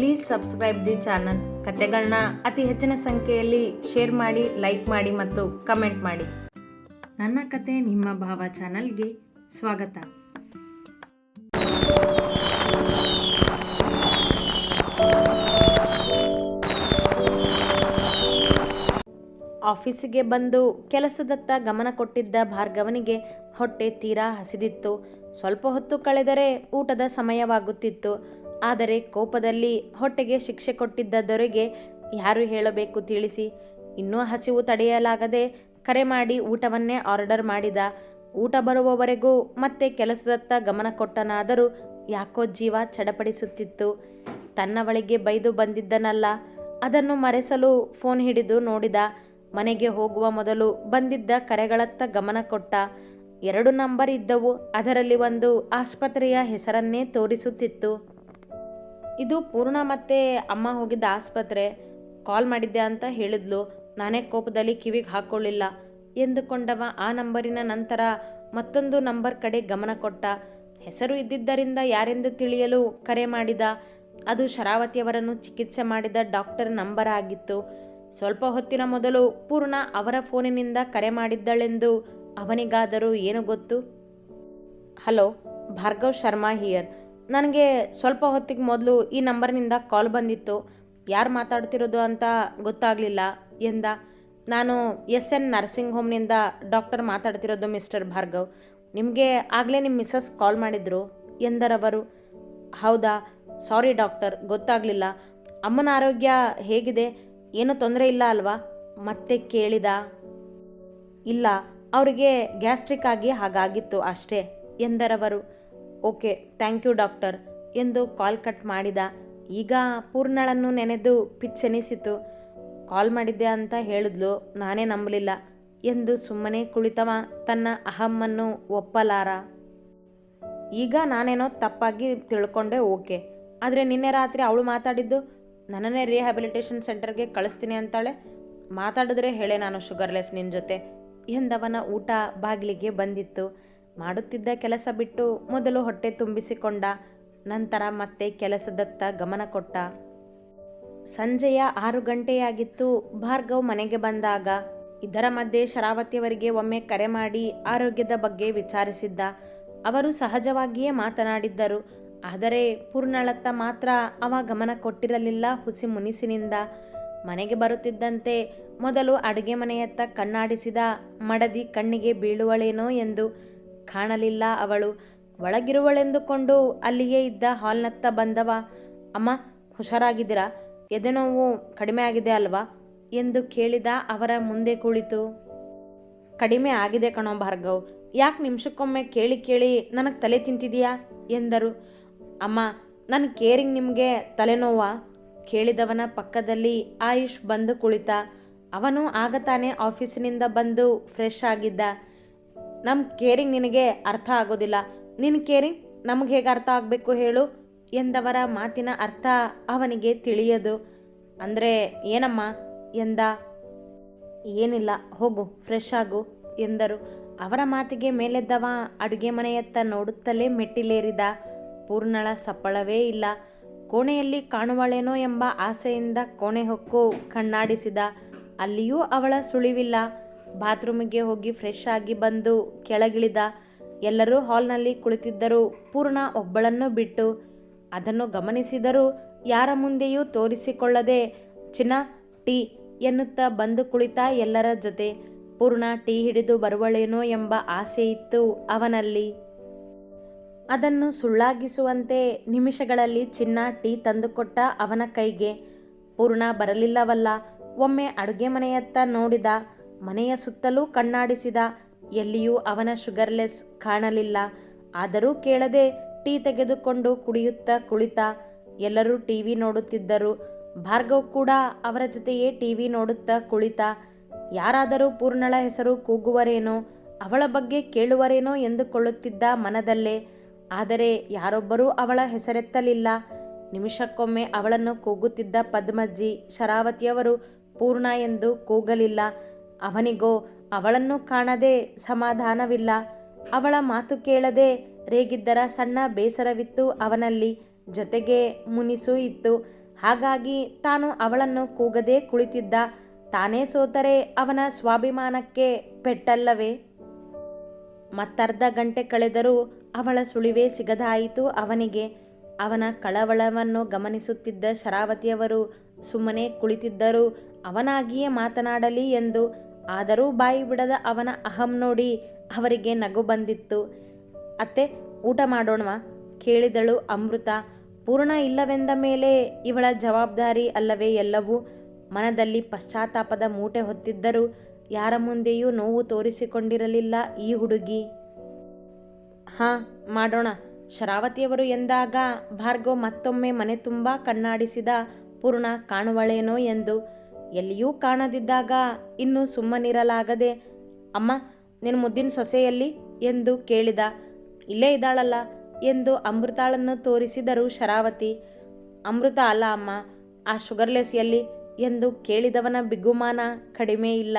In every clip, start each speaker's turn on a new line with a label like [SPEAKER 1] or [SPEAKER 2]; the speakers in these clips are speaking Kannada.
[SPEAKER 1] ಪ್ಲೀಸ್ ಸಬ್ಸ್ಕ್ರೈಬ್ ದಿ ಚಾನಲ್ ಕತೆಗಳನ್ನ ಅತಿ ಹೆಚ್ಚಿನ ಸಂಖ್ಯೆಯಲ್ಲಿ ಶೇರ್ ಮಾಡಿ ಲೈಕ್ ಮಾಡಿ ಮತ್ತು ಕಮೆಂಟ್ ಮಾಡಿ. ನನ್ನ ಕತೆ ನಿಮ್ಮ ಭಾವ ಚಾನಲ್ಗೆ ಸ್ವಾಗತ. ಆಫೀಸಿಗೆ ಬಂದು ಕೆಲಸದತ್ತ ಗಮನ ಕೊಟ್ಟಿದ್ದ ಭಾರ್ಗವನಿಗೆ ಹೊಟ್ಟೆ ತೀರಾ ಹಸಿದಿತ್ತು. ಸ್ವಲ್ಪ ಹೊತ್ತು ಕಳೆದರೆ ಊಟದ ಸಮಯವಾಗುತ್ತಿತ್ತು. ಆದರೆ ಕೋಪದಲ್ಲಿ ಹೊಟ್ಟೆಗೆ ಶಿಕ್ಷೆ ಕೊಟ್ಟಿದ್ದ ದೊರೆಗೆ ಯಾರು ಹೇಳಬೇಕು ತಿಳಿಸಿ. ಇನ್ನೂ ಹಸಿವು ತಡೆಯಲಾಗದೆ ಕರೆ ಮಾಡಿ ಊಟವನ್ನೇ ಆರ್ಡರ್ ಮಾಡಿದ. ಊಟ ಬರುವವರೆಗೂ ಮತ್ತೆ ಕೆಲಸದತ್ತ ಗಮನ ಕೊಟ್ಟನಾದರೂ ಯಾಕೋ ಜೀವ ಚಡಪಡಿಸುತ್ತಿತ್ತು. ತನ್ನವಳಿಗೆ ಬೈದು ಬಂದಿದ್ದನಲ್ಲ. ಅದನ್ನು ಮರೆಸಲು ಫೋನ್ ಹಿಡಿದು ನೋಡಿದ. ಮನೆಗೆ ಹೋಗುವ ಮೊದಲು ಬಂದಿದ್ದ ಕರೆಗಳತ್ತ ಗಮನ ಕೊಟ್ಟ. ಎರಡು ನಂಬರ್ ಇದ್ದವು. ಅದರಲ್ಲಿ ಒಂದು ಆಸ್ಪತ್ರೆಯ ಹೆಸರನ್ನೇ ತೋರಿಸುತ್ತಿತ್ತು. ಇದು ಪೂರ್ಣ ಮತ್ತೆ ಅಮ್ಮ ಹೋಗಿದ್ದ ಆಸ್ಪತ್ರೆ. ಕಾಲ್ ಮಾಡಿದ್ದೆ ಅಂತ ಹೇಳಿದ್ಲು. ನಾನೇ ಕೋಪದಲ್ಲಿ ಕಿವಿಗೆ ಹಾಕೊಳ್ಳಿಲ್ಲ. ಎಂದುಕೊಂಡವ ಆ ನಂಬರಿನ ನಂತರ ಮತ್ತೊಂದು ನಂಬರ್ ಕಡೆ ಗಮನ ಕೊಟ್ಟ. ಹೆಸರು ಇದ್ದಿದ್ದರಿಂದ ಯಾರೆಂದು ತಿಳಿಯಲು ಕರೆ ಮಾಡಿದ. ಅದು ಶರಾವತಿಯವರನ್ನು ಚಿಕಿತ್ಸೆ ಮಾಡಿದ ಡಾಕ್ಟರ್ ನಂಬರ್ ಆಗಿತ್ತು. ಸ್ವಲ್ಪ ಹೊತ್ತಿನ ಮೊದಲು ಪೂರ್ಣ ಅವರ ಫೋನಿನಿಂದ ಕರೆ ಮಾಡಿದ್ದಳೆಂದು ಅವನಿಗಾದರೂ ಏನು ಗೊತ್ತು? Hello, Bhargav Sharma here. ನನಗೆ ಸ್ವಲ್ಪ ಹೊತ್ತಿಗೆ ಮೊದಲು ಈ ನಂಬರ್ನಿಂದ ಕಾಲ್ ಬಂದಿತ್ತು. ಯಾರು ಮಾತಾಡ್ತಿರೋದು ಅಂತ ಗೊತ್ತಾಗಲಿಲ್ಲ ಎಂದ. ನಾನು ಎಸ್ ಎನ್ ನರ್ಸಿಂಗ್ ಹೋಮ್ನಿಂದ ಡಾಕ್ಟರ್ ಮಾತಾಡ್ತಿರೋದು ಮಿಸ್ಟರ್ ಭಾರ್ಗವ್. ನಿಮಗೆ ಆಗಲೇ ನಿಮ್ಮ ಮಿಸ್ಸಸ್ ಕಾಲ್ ಮಾಡಿದ್ರು ಎಂದರವರು. ಹೌದಾ? ಸಾರಿ ಡಾಕ್ಟರ್, ಗೊತ್ತಾಗಲಿಲ್ಲ. ಅಮ್ಮನ ಆರೋಗ್ಯ ಹೇಗಿದೆ? ಏನೂ ತೊಂದರೆ ಇಲ್ಲ ಅಲ್ವಾ? ಮತ್ತೆ ಕೇಳಿದ. ಇಲ್ಲ, ಅವರಿಗೆ ಗ್ಯಾಸ್ಟ್ರಿಕ್ ಆಗಿ ಹಾಗಾಗಿತ್ತು ಅಷ್ಟೇ ಎಂದರವರು. ಓಕೆ, ಥ್ಯಾಂಕ್ ಯು ಡಾಕ್ಟರ್ ಎಂದು ಕಾಲ್ ಕಟ್ ಮಾಡಿದ. ಈಗ ಪೂರ್ಣಳನ್ನು ನೆನೆದು ಪಿಚ್ಚೆನಿಸಿತು ಕಾಲ್ ಮಾಡಿದ್ದೆ ಅಂತ ಹೇಳಿದ್ಲು, ನಾನೇ ನಂಬಲಿಲ್ಲ ಎಂದು ಸುಮ್ಮನೆ ಕುಳಿತವ ತನ್ನ ಅಹಮ್ಮನ್ನು ಒಪ್ಪಲಾರ. ಈಗ ನಾನೇನೋ ತಪ್ಪಾಗಿ ತಿಳ್ಕೊಂಡೆ, ಓಕೆ. ಆದರೆ ನಿನ್ನೆ ರಾತ್ರಿ ಅವಳು ಮಾತಾಡಿದ್ದು, ನನ್ನನ್ನೇ ರಿಹ್ಯಾಬಿಲಿಟೇಷನ್ ಸೆಂಟರ್ಗೆ ಕಳಿಸ್ತೀನಿ ಅಂತಾಳೆ. ಮಾತಾಡಿದ್ರೆ ಹೇಳೆ ನಾನು ಶುಗರ್ಲೆಸ್ ನಿನ್ನ ಜೊತೆ ಎಂದವನ ಊಟ ಬಾಗಿಲಿಗೆ ಬಂದಿತ್ತು. ಮಾಡುತ್ತಿದ್ದ ಕೆಲಸ ಬಿಟ್ಟು ಮೊದಲು ಹೊಟ್ಟೆ ತುಂಬಿಸಿಕೊಂಡ, ನಂತರ ಮತ್ತೆ ಕೆಲಸದತ್ತ ಗಮನ ಕೊಟ್ಟ. ಸಂಜೆಯ ಆರು ಗಂಟೆಯಾಗಿತ್ತು. ಭಾರ್ಗವ್ ಮನೆಗೆ ಬಂದಾಗ ಇದರ ಮಧ್ಯೆ ಶರಾವತಿಯವರಿಗೆ ಒಮ್ಮೆ ಕರೆ ಮಾಡಿ ಆರೋಗ್ಯದ ಬಗ್ಗೆ ವಿಚಾರಿಸಿದ್ದ. ಅವರು ಸಹಜವಾಗಿಯೇ ಮಾತನಾಡಿದ್ದರು. ಆದರೆ ಪೂರ್ಣಳತ್ತ ಮಾತ್ರ ಅವ ಗಮನ ಕೊಟ್ಟಿರಲಿಲ್ಲ ಹುಸಿ ಮುನಿಸಿನಿಂದ. ಮನೆಗೆ ಬರುತ್ತಿದ್ದಂತೆ ಮೊದಲು ಅಡುಗೆ ಮನೆಯತ್ತ ಕಣ್ಣಾಡಿಸಿದ, ಮಡದಿ ಕಣ್ಣಿಗೆ ಬೀಳುವಳೇನೋ ಎಂದು ಕಾಣಲಿಲ್ಲ ಅವಳು. ಒಳಗಿರುವಳೆಂದುಕೊಂಡು ಅಲ್ಲಿಯೇ ಇದ್ದ ಹಾಲ್ನತ್ತ ಬಂದವ? ಅಮ್ಮ, ಹುಷಾರಾಗಿದ್ದೀರಾ? ಎದೆನೋವು ಕಡಿಮೆ ಆಗಿದೆ ಅಲ್ವಾ? ಎಂದು ಕೇಳಿದ ಅವರ ಮುಂದೆ ಕುಳಿತು. ಕಡಿಮೆ ಆಗಿದೆ ಕಣೋ ಭಾರ್ಗವ್. ಯಾಕೆ ನಿಮಿಷಕ್ಕೊಮ್ಮೆ ಕೇಳಿ ಕೇಳಿ ನನಗೆ ತಲೆ ತಿಂತಿದೀಯಾ? ಎಂದರು. ಅಮ್ಮ ನನ್ನ ಕೇರಿಂಗ್ ನಿಮಗೆ ತಲೆನೋವಾ? ಕೇಳಿದವನ ಪಕ್ಕದಲ್ಲಿ ಆಯುಷ್ ಬಂದು ಕುಳಿತ. ಅವನು ಆಗ ತಾನೇ ಆಫೀಸಿನಿಂದ ಬಂದು ಫ್ರೆಶ್ ಆಗಿದ್ದ. ನಮ್ಮ ಕೇರಿಂಗ್ ನಿನಗೆ ಅರ್ಥ ಆಗೋದಿಲ್ಲ. ನಿನ್ನ ಕೇರಿಂಗ್ ನಮಗೆ ಹೇಗೆ ಅರ್ಥ ಆಗಬೇಕು ಹೇಳು? ಎಂದವರ ಮಾತಿನ ಅರ್ಥ ಅವನಿಗೆ ತಿಳಿಯದು. ಅಂದರೆ, ಏನಮ್ಮ? ಎಂದ, ಏನಿಲ್ಲ, ಹೋಗು ಫ್ರೆಶ್ ಆಗು, ಎಂದರು. ಅವರ ಮಾತಿಗೆ ಮೇಲೆದ್ದವ ಅಡುಗೆ ಮನೆಯತ್ತ ನೋಡುತ್ತಲೇ ಮೆಟ್ಟಿಲೇರಿದ. ಪೂರ್ಣಳ ಸಪ್ಪಳವೇ ಇಲ್ಲ. ಕೋಣೆಯಲ್ಲಿ ಕಾಣುವಳೇನೋ ಎಂಬ ಆಸೆಯಿಂದ ಕೋಣೆ ಹೊಕ್ಕು ಕಣ್ಣಾಡಿಸಿದ. ಅಲ್ಲಿಯೂ ಅವಳ ಸುಳಿವಿಲ್ಲ. ಬಾತ್ರೂಮಿಗೆ ಹೋಗಿ ಫ್ರೆಶ್ ಆಗಿ ಬಂದು ಕೆಳಗಿಳಿದ ಎಲ್ಲರೂ ಹಾಲ್ನಲ್ಲಿ ಕುಳಿತಿದ್ದರು. ಪೂರ್ಣ ಒಬ್ಬಳನ್ನು ಬಿಟ್ಟು ಅದನ್ನು ಗಮನಿಸಿದರೂ ಯಾರ ಮುಂದೆಯೂ ತೋರಿಸಿಕೊಳ್ಳದೆ, ಚಿನ್ನ, ಟೀ ಎನ್ನುತ್ತಾ ಬಂದು ಕುಳಿತ ಎಲ್ಲರ ಜೊತೆ. ಪೂರ್ಣ ಟೀ ಹಿಡಿದು ಬರುವಳೇನೋ ಎಂಬ ಆಸೆ ಇತ್ತು ಅವನಲ್ಲಿ. ಅದನ್ನು ಸುಳ್ಳಾಗಿಸುವಂತೆ ನಿಮಿಷಗಳಲ್ಲಿ ಚಿನ್ನ ಟೀ ತಂದುಕೊಟ್ಟ ಅವನ ಕೈಗೆ. ಪೂರ್ಣ ಬರಲಿಲ್ಲವಲ್ಲ, ಒಮ್ಮೆ ಅಡುಗೆ ಮನೆಯತ್ತ ನೋಡಿದ ಮನೆಯ ಸುತ್ತಲೂ ಕಣ್ಣಾಡಿಸಿದ, ಎಲ್ಲಿಯೂ ಅವನ ಶುಗರ್ಲೆಸ್ ಕಾಣಲಿಲ್ಲ. ಆದರೂ ಕೇಳದೆ ಟೀ ತೆಗೆದುಕೊಂಡು ಕುಡಿಯುತ್ತಾ ಕುಳಿತ ಎಲ್ಲರೂ ಟಿ ವಿ ನೋಡುತ್ತಿದ್ದರು. ಭಾರ್ಗವ್ ಕೂಡ ಅವರ ಜೊತೆಯೇ ಟಿ ವಿ ನೋಡುತ್ತಾ ಕುಳಿತ. ಯಾರಾದರೂ ಪೂರ್ಣಳ ಹೆಸರು ಕೂಗುವರೇನೋ, ಅವಳ ಬಗ್ಗೆ ಕೇಳುವರೇನೋ ಎಂದುಕೊಳ್ಳುತ್ತಿದ್ದ ಮನದಲ್ಲೇ. ಆದರೆ ಯಾರೊಬ್ಬರೂ ಅವಳ ಹೆಸರೆತ್ತಲಿಲ್ಲ. ನಿಮಿಷಕ್ಕೊಮ್ಮೆ ಅವಳನ್ನು ಕೂಗುತ್ತಿದ್ದ ಪದ್ಮಜ್ಜಿ, ಶರಾವತಿಯವರು ಪೂರ್ಣ ಎಂದು ಕೂಗಲಿಲ್ಲ. ಅವನಿಗೋ, ಅವಳನ್ನು ಕಾಣದೆ ಸಮಾಧಾನವಿಲ್ಲ. ಅವಳ ಮಾತು ಕೇಳದೆ ರೇಗಿದ್ದರ ಸಣ್ಣ ಬೇಸರವಿತ್ತು ಅವನಲ್ಲಿ. ಜೊತೆಗೆ ಮುನಿಸೂ ಇತ್ತು. ಹಾಗಾಗಿ ತಾನು ಅವಳನ್ನು ಕೂಗದೆ ಕುಳಿತಿದ್ದ. ತಾನೇ ಸೋತರೆ ಅವನ ಸ್ವಾಭಿಮಾನಕ್ಕೆ ಪೆಟ್ಟಲ್ಲವೇ? ಮತ್ತರ್ಧ ಗಂಟೆ ಕಳೆದರೂ ಅವಳ ಸುಳಿವೇ ಸಿಗದಾಯಿತು ಅವನಿಗೆ. ಅವನ ಕಳವಳವನ್ನು ಗಮನಿಸುತ್ತಿದ್ದ ಶರಾವತಿಯವರು ಸುಮ್ಮನೆ ಕುಳಿತಿದ್ದರು ಅವನಾಗಿಯೇ ಮಾತನಾಡಲಿ ಎಂದು ಆದರೂ ಬಾಯಿ ಬಿಡದ ಅವನ ಅಹಂ ನೋಡಿ ಅವರಿಗೆ ನಗು ಬಂದಿತ್ತು. ಅತ್ತೆ, ಊಟ ಮಾಡೋಣವಾ? ಕೇಳಿದಳು ಅಮೃತ. ಪೂರ್ಣ ಇಲ್ಲವೆಂದ ಮೇಲೆ ಇವಳ ಜವಾಬ್ದಾರಿ ಅಲ್ಲವೇ ಎಲ್ಲವೂ? ಮನದಲ್ಲಿ ಪಶ್ಚಾತ್ತಾಪದ ಮೂಟೆ ಹೊತ್ತಿದ್ದರೂ ಯಾರ ಮುಂದೆಯೂ ನೋವು ತೋರಿಸಿಕೊಂಡಿರಲಿಲ್ಲ ಈ ಹುಡುಗಿ. ಹಾಂ, ಮಾಡೋಣ. ಶರಾವತಿಯವರು ಎಂದಾಗ ಭಾರ್ಗವ್ ಮತ್ತೊಮ್ಮೆ ಮನೆ ತುಂಬ ಕಣ್ಣಾಡಿಸಿದ ಪೂರ್ಣ ಕಾಣುವಳೇನೋ ಎಂದು ಎಲ್ಲಿಯೂ ಕಾಣದಿದ್ದಾಗ ಇನ್ನೂ ಸುಮ್ಮನಿರಲಾಗದೆ, ಅಮ್ಮ ನಿನ್ನ ಮುದ್ದಿನ ಸೊಸೆಯಲ್ಲಿ? ಎಂದು ಕೇಳಿದ. ಇಲ್ಲೇ ಇದ್ದಾಳಲ್ಲ? ಎಂದು ಅಮೃತಾಳನ್ನು ತೋರಿಸಿದರು ಶರಾವತಿ. ಅಮೃತ ಅಲ್ಲ ಅಮ್ಮ, ಆ ಶುಗರ್ಲೆಸ್ ಎಲ್ಲಿ ಎಂದು ಕೇಳಿದವನ ಬಿಗುಮಾನ ಕಡಿಮೆ ಇಲ್ಲ.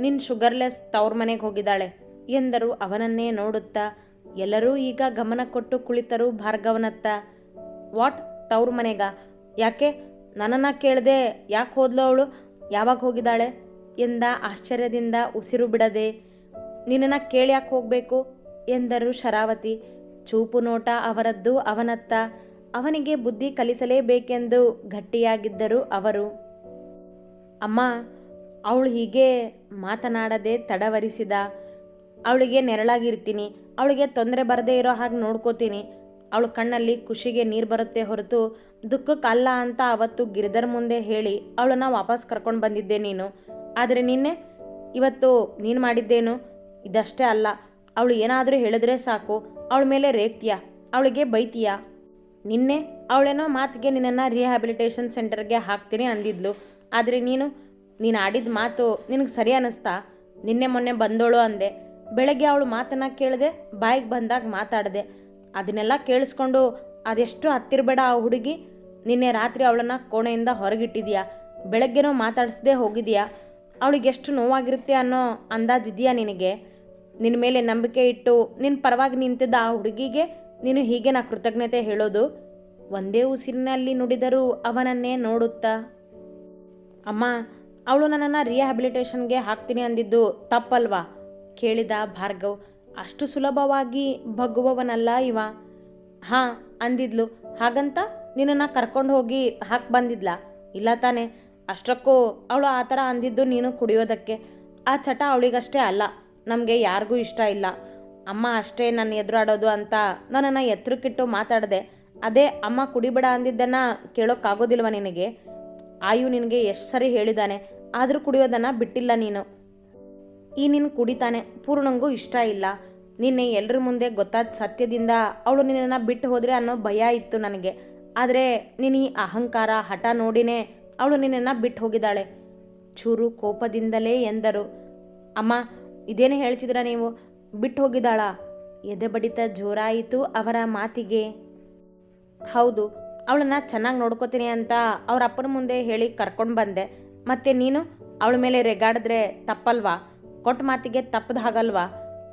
[SPEAKER 1] ನಿನ್ನ ಶುಗರ್ಲೆಸ್ ತವ್ರ ಮನೆಗೆ ಹೋಗಿದ್ದಾಳೆ, ಎಂದರು ಅವನನ್ನೇ ನೋಡುತ್ತಾ. ಎಲ್ಲರೂ ಈಗ ಗಮನ ಕೊಟ್ಟು ಕುಳಿತರು ಭಾರ್ಗವನತ್ತ. ವಾಟ್, ತವ್ರ ಮನೆಗ? ಯಾಕೆ ನನ್ನನ್ನು ಕೇಳದೆ ಯಾಕೆ ಹೋದ್ಲು ಅವಳು? ಯಾವಾಗ ಹೋಗಿದ್ದಾಳೆ? ಎಂದ ಆಶ್ಚರ್ಯದಿಂದ ಉಸಿರು ಬಿಡದೆ, ನಿನ್ನನ್ನು ಕೇಳಿ ಯಾಕೆ ಹೋಗಬೇಕು? ಎಂದರು ಶರಾವತಿ. ಚೂಪು ನೋಟ ಅವರದ್ದು ಅವನತ್ತ. ಅವನಿಗೆ ಬುದ್ಧಿ ಕಲಿಸಲೇಬೇಕೆಂದು ಗಟ್ಟಿಯಾಗಿದ್ದರು ಅವರು. ಅಮ್ಮ, ಅವಳು ಹೀಗೆ ಮಾತನಾಡದೆ ತಡವರಿಸಿದ. ಅವಳಿಗೆ ನೆರಳಾಗಿರ್ತೀನಿ. ಅವಳಿಗೆ ತೊಂದರೆ ಬರದೇ ಇರೋ ಹಾಗೆ ನೋಡ್ಕೋತೀನಿ. ಅವಳ ಕಣ್ಣಲ್ಲಿ ಖುಷಿಗೆ ನೀರು ಬರುತ್ತೆ ಹೊರತು ದುಃಖಕ್ಕಲ್ಲ ಅಂತ ಅವತ್ತು ಗಿರಿಧರ್ ಮುಂದೆ ಹೇಳಿ ಅವಳನ್ನು ವಾಪಸ್ ಕರ್ಕೊಂಡು ಬಂದಿದ್ದೆ ನೀನು. ಆದರೆ ನಿನ್ನೆ ಇವತ್ತು ನೀನು ಮಾಡಿದ್ದೇನು? ಇದಷ್ಟೇ ಅಲ್ಲ. ಅವಳು ಏನಾದರೂ ಹೇಳಿದ್ರೆ ಸಾಕು. ಅವಳ ಮೇಲೆ ರೇಗ್ತೀಯ ಅವಳಿಗೆ ಬೈತೀಯ? ನಿನ್ನೆ ಅವಳೇನೋ ಮಾತಿಗೆ ನಿನ್ನನ್ನು ರಿಹ್ಯಾಬಿಲಿಟೇಷನ್ ಸೆಂಟರ್ಗೆ ಹಾಕ್ತೀನಿ ಅಂದಿದ್ಲು. ಆದರೆ ನೀನು ನೀನು ಆಡಿದ ಮಾತು ನಿನಗೆ ಸರಿ ಅನ್ನಿಸ್ತಾ ನಿನ್ನೆ ಮೊನ್ನೆ ಬಂದೋಳು ಅಂದೆ. ಬೆಳಗ್ಗೆ ಅವಳು ಮಾತನ್ನು ಕೇಳಿದೆ ಬಾಯಿಗೆ ಬಂದಾಗ ಮಾತಾಡಿದೆ. ಅದನ್ನೆಲ್ಲ ಕೇಳಿಸ್ಕೊಂಡು ಅದೆಷ್ಟು ಹತ್ತಿರಬೇಡ ಆ ಹುಡುಗಿ. ನಿನ್ನೆ ರಾತ್ರಿ ಅವಳನ್ನು ಕೋಣೆಯಿಂದ ಹೊರಗಿಟ್ಟಿದೀಯಾ? ಬೆಳಗ್ಗೆನೋ ಮಾತಾಡಿಸ್ದೇ ಹೋಗಿದ್ಯಾ? ಅವಳಿಗೆ ಎಷ್ಟು ನೋವಾಗಿರುತ್ತೆ ಅನ್ನೋ ಅಂದಾಜಿದೆಯಾ ನಿನಗೆ? ನಿನ್ನ ಮೇಲೆ ನಂಬಿಕೆ ಇಟ್ಟು ನಿನ್ನ ಪರವಾಗಿ ನಿಂತಿದ್ದ ಆ ಹುಡುಗಿಗೆ ನೀನು ಹೀಗೆ ನಾ ಕೃತಜ್ಞತೆ ಹೇಳೋದು? ಒಂದೇ ಉಸಿರಿನಲ್ಲಿ ನುಡಿದರೂ ಅವನನ್ನೇ ನೋಡುತ್ತಾ? ಅಮ್ಮ, ಅವಳು ನನ್ನನ್ನು ರಿಹ್ಯಾಬಿಲಿಟೇಷನ್ಗೆ ಹಾಕ್ತೀನಿ ಅಂದಿದ್ದು ತಪ್ಪಲ್ವಾ? ಕೇಳಿದ ಭಾರ್ಗವ್. ಅಷ್ಟು ಸುಲಭವಾಗಿ ಬಗ್ಗುವವನಲ್ಲ ಇವ. ಹಾಂ, ಅಂದಿದ್ಲು. ಹಾಗಂತ? ನಿನ್ನನ್ನು ಕರ್ಕೊಂಡು ಹೋಗಿ ಹಾಕಿ ಬಂದಿದ್ಲ. ಇಲ್ಲ ತಾನೆ, ಅಷ್ಟಕ್ಕೂ ಅವಳು ಆ ಥರ ಅಂದಿದ್ದು ನೀನು ಕುಡಿಯೋದಕ್ಕೆ. ಆ ಚಟ ಅವಳಿಗಷ್ಟೇ ಅಲ್ಲ, ನಮಗೆ ಯಾರಿಗೂ ಇಷ್ಟ ಇಲ್ಲ. ಅಮ್ಮ ಅಷ್ಟೇ ನನ್ನ ಎದುರಾಡೋದು ಅಂತ ನನ್ನನ್ನು ಎತ್ತರಕ್ಕಿಟ್ಟು ಮಾತಾಡಿದೆ. ಅದೇ, ಅಮ್ಮ ಕುಡಿಬೇಡ ಅಂದಿದ್ದನ್ನು ಕೇಳೋಕ್ಕಾಗೋದಿಲ್ವ ನಿನಗೆ? ಆಯು ನಿನಗೆ ಎಷ್ಟು ಸರಿ ಹೇಳಿದ್ದಾನೆ ಆದರೂ ಕುಡಿಯೋದನ್ನು ಬಿಟ್ಟಿಲ್ಲ ನೀನು. ಈ ನಿನ್ನ ಕುಡಿತಾನೆ, ಪೂರ್ಣಂಗೂ ಇಷ್ಟ ಇಲ್ಲ. ನಿನ್ನೆ ಎಲ್ಲರ ಮುಂದೆ ಗೊತ್ತಾದ ಸತ್ಯದಿಂದ ಅವಳು ನಿನ್ನನ್ನು ಬಿಟ್ಟು ಹೋದರೆ ಅನ್ನೋ ಭಯ ಇತ್ತು ನನಗೆ. ಆದರೆ ನೀನು ಈ ಅಹಂಕಾರ, ಹಠ ನೋಡಿನೇ ಅವಳು ನಿನ್ನನ್ನು ಬಿಟ್ಟು ಹೋಗಿದ್ದಾಳೆ. ಚೂರು ಕೋಪದಿಂದಲೇ ಎಂದರು. ಅಮ್ಮ, ಇದೇನು ಹೇಳ್ತಿದ್ರ ನೀವು? ಬಿಟ್ಟು ಹೋಗಿದ್ದಾಳ. ಎದೆ ಬಡಿತ ಜೋರಾಯಿತು ಅವರ ಮಾತಿಗೆ. ಹೌದು, ಅವಳನ್ನ ಚೆನ್ನಾಗಿ ನೋಡ್ಕೋತೀನಿ ಅಂತ ಅವ್ರ ಅಪ್ಪನ ಮುಂದೆ ಹೇಳಿ ಕರ್ಕೊಂಡು ಬಂದೆ. ಮತ್ತೆ ನೀನು ಅವಳ ಮೇಲೆ ರೆಗಾಡಿದ್ರೆ ತಪ್ಪಲ್ವಾ? ಕೊಟ್ಟ ಮಾತಿಗೆ ತಪ್ಪದ ಹಾಗಲ್ವಾ?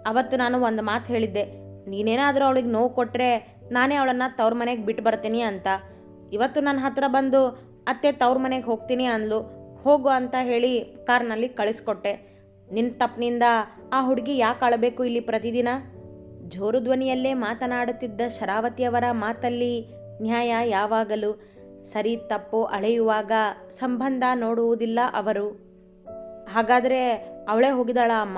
[SPEAKER 1] ಅವತ್ತು ನಾನು ಒಂದು ಮಾತು ಹೇಳಿದ್ದೆ. ನೀನೇನಾದರೂ ಅವಳಿಗೆ ನೋವು ಕೊಟ್ಟರೆ ನಾನೇ ಅವಳನ್ನು ತವ್ರ ಮನೆಗೆ ಬಿಟ್ಟು ಬರ್ತೀನಿ ಅಂತ. ಇವತ್ತು ನನ್ನ ಹತ್ರ ಬಂದು, ಅತ್ತೆ, ತವ್ರ ಮನೆಗೆ ಹೋಗ್ತೀನಿ ಅಂದ್ಲು. ಹೋಗು ಅಂತ ಹೇಳಿ ಕಾರ್ನಲ್ಲಿ ಕಳಿಸ್ಕೊಟ್ಟೆ. ನಿನ್ನ ತಪ್ಪಿನಿಂದ ಆ ಹುಡುಗಿ ಯಾಕೆ ಅಳಬೇಕು ಇಲ್ಲಿ ಪ್ರತಿದಿನ? ಜೋರು ಧ್ವನಿಯಲ್ಲೇ ಮಾತನಾಡುತ್ತಿದ್ದ ಶರಾವತಿಯವರ ಮಾತಲ್ಲಿ ನ್ಯಾಯ ಯಾವಾಗಲೂ. ಸರಿ, ತಪ್ಪು ಅಳೆಯುವಾಗ ಸಂಬಂಧ ನೋಡುವುದಿಲ್ಲ ಅವರು. ಹಾಗಾದರೆ ಅವಳೇ ಹೋಗಿದ್ದಾಳ ಅಮ್ಮ?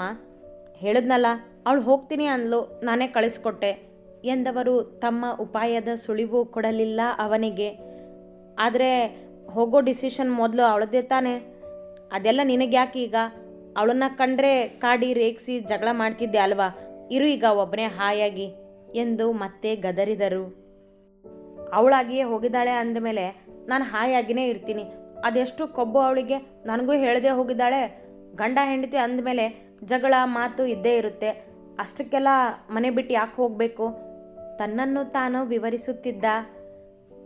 [SPEAKER 1] ಹೇಳಿದ್ನಲ್ಲ, ಅವಳು ಹೋಗ್ತೀನಿ ಅಂದ್ಲು. ನಾನೇ ಕಳಿಸ್ಕೊಟ್ಟೆ. ಎಂದವರು ತಮ್ಮ ಉಪಾಯದ ಸುಳಿವು ಕೊಡಲಿಲ್ಲ ಅವನಿಗೆ. ಆದರೆ ಹೋಗೋ ಡಿಸಿಷನ್ ಮೊದಲು ಅವಳದೇ ತಾನೆ. ಅದೆಲ್ಲ ನಿನಗೆ ಯಾಕೆ ಈಗ ಅವಳನ್ನ ಕಂಡ್ರೆ ಕಾಡಿ ರೇಗಿಸಿ ಜಗಳ ಮಾಡ್ತಿದ್ದೆ ಅಲ್ವಾ? ಇರು ಈಗ ಒಬ್ಬನೇ ಹಾಯಾಗಿ ಎಂದು ಮತ್ತೆ ಗದರಿದರು. ಅವಳಾಗಿಯೇ ಹೋಗಿದ್ದಾಳೆ ಅಂದಮೇಲೆ ನಾನು ಹಾಯಾಗಿನೇ ಇರ್ತೀನಿ. ಅದೆಷ್ಟು ಕೊಬ್ಬು ಅವಳಿಗೆ? ನನಗೂ ಹೇಳದೆ ಹೋಗಿದ್ದಾಳೆ. ಗಂಡ ಹೆಂಡತಿ ಅಂದಮೇಲೆ ಜಗಳ ಮಾತು ಇದ್ದೇ ಇರುತ್ತೆ. ಅಷ್ಟಕ್ಕೆಲ್ಲ ಮನೆ ಬಿಟ್ಟು ಯಾಕೆ ಹೋಗಬೇಕು? ತನ್ನನ್ನು ತಾನು ವಿವರಿಸುತ್ತಿದ್ದ.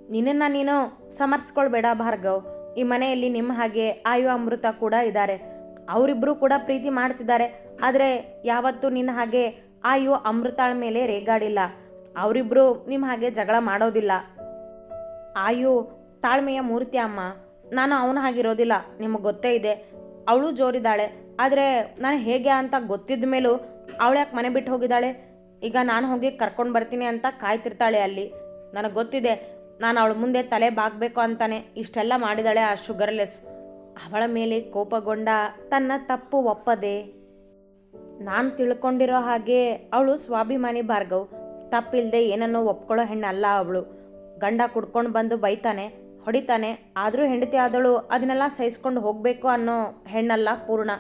[SPEAKER 1] ನಿನ್ನನ್ನು ನೀನು ಸಮರ್ಸ್ಕೊಳ್ಬೇಡ ಭಾರ್ಗವ್. ಈ ಮನೆಯಲ್ಲಿ ನಿಮ್ಮ ಹಾಗೆ ಆಯು ಅಮೃತ ಕೂಡ ಇದ್ದಾರೆ. ಅವರಿಬ್ಬರು ಕೂಡ ಪ್ರೀತಿ ಮಾಡ್ತಿದ್ದಾರೆ. ಆದರೆ ಯಾವತ್ತೂ ನಿನ್ನ ಹಾಗೆ ಆಯು ಅಮೃತಾಳ ಮೇಲೆ ರೇಗಾಡಿಲ್ಲ. ಅವರಿಬ್ಬರು ನಿಮ್ಮ ಹಾಗೆ ಜಗಳ ಮಾಡೋದಿಲ್ಲ. ಆಯು ತಾಳ್ಮೆಯ ಮೂರ್ತಿ ಅಮ್ಮ. ನಾನು ಅವನ ಹಾಗಿರೋದಿಲ್ಲ. ನಿಮಗೆ ಗೊತ್ತೇ ಇದೆ. ಅವಳು ಜೋರಿದ್ದಾಳೆ. ಆದರೆ ನಾನು ಹೇಗೆ ಅಂತ ಗೊತ್ತಿದ್ದ ಮೇಲೂ ಅವಳು ಯಾಕೆ ಮನೆ ಬಿಟ್ಟು ಹೋಗಿದ್ದಾಳೆ? ಈಗ ನಾನು ಹೋಗಿ ಕರ್ಕೊಂಡು ಬರ್ತೀನಿ ಅಂತ ಕಾಯ್ತಿರ್ತಾಳೆ ಅಲ್ಲಿ. ನನಗೆ ಗೊತ್ತಿದೆ, ನಾನು ಅವಳ ಮುಂದೆ ತಲೆ ಬಾಗಬೇಕು ಅಂತಾನೆ. ಇಷ್ಟೆಲ್ಲ ಮಾಡಿದಾಳೆ ಆ ಶುಗರ್ಲೆಸ್. ಅವಳ ಮೇಲೆ ಕೋಪಗೊಂಡ ತನ್ನ ತಪ್ಪು ಒಪ್ಪದೆ. ನಾನು ತಿಳ್ಕೊಂಡಿರೋ ಹಾಗೆ ಅವಳು ಸ್ವಾಭಿಮಾನಿ ಭಾರ್ಗವ್. ತಪ್ಪಿಲ್ಲದೆ ಏನನ್ನೋ ಒಪ್ಕೊಳ್ಳೋ ಹೆಣ್ಣಲ್ಲ ಅವಳು. ಗಂಡ ಕುಡ್ಕೊಂಡು ಬಂದು ಬೈತಾನೆ, ಹೊಡಿತಾನೆ. ಆದರೂ ಹೆಂಡತಿ ಆದಳು ಅದನ್ನೆಲ್ಲ ಸಹಿಸ್ಕೊಂಡು ಹೋಗಬೇಕು ಅನ್ನೋ ಹೆಣ್ಣಲ್ಲ ಪೂರ್ಣ.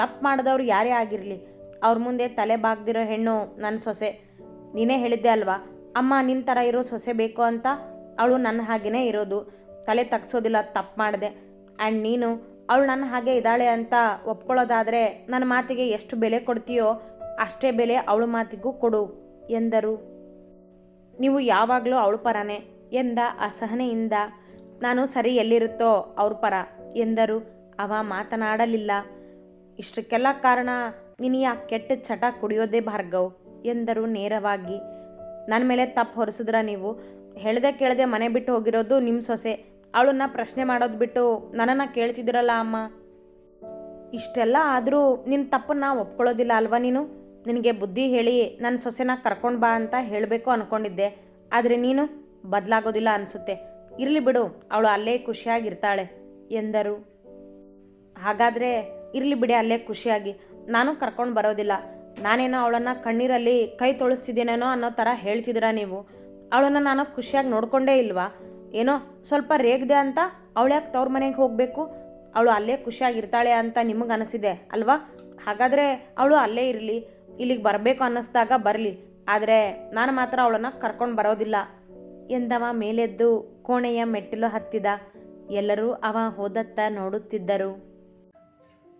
[SPEAKER 1] ತಪ್ಪು ಮಾಡಿದವ್ರು ಯಾರೇ ಆಗಿರಲಿ ಅವ್ರ ಮುಂದೆ ತಲೆ ಬಾಗ್ದಿರೋ ಹೆಣ್ಣು ನನ್ನ ಸೊಸೆ. ನೀನೇ ಹೇಳಿದ್ದೆ ಅಲ್ವಾ? ಅಮ್ಮ ನಿನ್ನ ಥರ ಇರೋ ಸೊಸೆ ಬೇಕು ಅಂತ ಅವಳು ನನ್ನ ಹಾಗೇನೇ ಇರೋದು. ತಲೆ ತಗ್ಸೋದಿಲ್ಲ, ತಪ್ಪು ಮಾಡಿದೆ. ಆ್ಯಂಡ್ ನೀನು ಅವಳು ನನ್ನ ಹಾಗೆ ಇದ್ದಾಳೆ ಅಂತ ಒಪ್ಕೊಳ್ಳೋದಾದರೆ ನನ್ನ ಮಾತಿಗೆ ಎಷ್ಟು ಬೆಲೆ ಕೊಡ್ತೀಯೋ ಅಷ್ಟೇ ಬೆಲೆ ಅವಳ ಮಾತಿಗೂ ಕೊಡು ಎಂದರು. ನೀವು ಯಾವಾಗಲೂ ಅವಳ ಪರನೇ ಎಂದ ಅಸಹನೆಯಿಂದ. ನಾನು ಸರಿ ಎಲ್ಲಿರುತ್ತೋ ಅವ್ರ ಪರ ಎಂದರು. ಅವ ಮಾತನಾಡಲಿಲ್ಲ. ಇಷ್ಟಕ್ಕೆಲ್ಲ ಕಾರಣ ನೀನು ಕೆಟ್ಟ ಚಟ ಕುಡಿಯೋದೇ ಭಾರ್ಗವ್ ಎಂದರು ನೇರವಾಗಿ. ನನ್ನ ಮೇಲೆ ತಪ್ಪು ಹೊರಿಸಿದ್ರ ನೀವು? ಹೇಳ್ದೆ ಕೇಳದೆ ಮನೆ ಬಿಟ್ಟು ಹೋಗಿರೋದು ನಿಮ್ಮ ಸೊಸೆ. ಅವಳನ್ನ ಪ್ರಶ್ನೆ ಮಾಡೋದು ಬಿಟ್ಟು ನನ್ನನ್ನು ಕೇಳ್ತಿದ್ದೀರಲ್ಲ ಅಮ್ಮ? ಇಷ್ಟೆಲ್ಲ ಆದರೂ ನಿನ್ನ ತಪ್ಪನ್ನ ಒಪ್ಕೊಳ್ಳೋದಿಲ್ಲ ಅಲ್ವಾ ನೀನು? ನಿನಗೆ ಬುದ್ಧಿ ಹೇಳಿ ನನ್ನ ಸೊಸೆನ ಕರ್ಕೊಂಡು ಬಾ ಅಂತ ಹೇಳಬೇಕು ಅಂದ್ಕೊಂಡಿದ್ದೆ ಆದರೆ ನೀನು ಬದಲಾಗೋದಿಲ್ಲ ಅನಿಸುತ್ತೆ. ಇರಲಿ ಬಿಡು, ಅವಳು ಅಲ್ಲೇ ಖುಷಿಯಾಗಿರ್ತಾಳೆ ಎಂದರು. ಹಾಗಾದರೆ ಇರಲಿ ಬಿಡಿ, ಅಲ್ಲೇ ಖುಷಿಯಾಗಿ. ನಾನು ಕರ್ಕೊಂಡು ಬರೋದಿಲ್ಲ. ನಾನೇನೋ ಅವಳನ್ನು ಕಣ್ಣೀರಲ್ಲಿ ಕೈ ತೊಳಸ್ತಿದ್ದೀನೇನೋ ಅನ್ನೋ ಥರ ಹೇಳ್ತಿದ್ದೀರಾ ನೀವು? ಅವಳನ್ನು ನಾನು ಖುಷಿಯಾಗಿ ನೋಡಿಕೊಂಡೇ ಇಲ್ವಾ? ಏನೋ ಸ್ವಲ್ಪ ರೇಗ್ದೆ ಅಂತ ಅವಳು ಯಾಕೆ ತವ್ರ ಮನೆಗೆ ಹೋಗಬೇಕು? ಅವಳು ಅಲ್ಲೇ ಖುಷಿಯಾಗಿರ್ತಾಳೆ ಅಂತ ನಿಮಗೆ ಅನಿಸಿದೆ ಅಲ್ವಾ? ಹಾಗಾದರೆ ಅವಳು ಅಲ್ಲೇ ಇರಲಿ, ಇಲ್ಲಿಗೆ ಬರಬೇಕು ಅನ್ನಿಸ್ದಾಗ ಬರಲಿ. ಆದರೆ ನಾನು ಮಾತ್ರ ಅವಳನ್ನು ಕರ್ಕೊಂಡು ಬರೋದಿಲ್ಲ. ಎಂದವ ಮೇಲೆದ್ದು ಕೋಣೆಯ ಮೆಟ್ಟಿಲು ಹತ್ತಿದ. ಎಲ್ಲರೂ ಅವ ಹೋದತ್ತ ನೋಡುತ್ತಿದ್ದರು.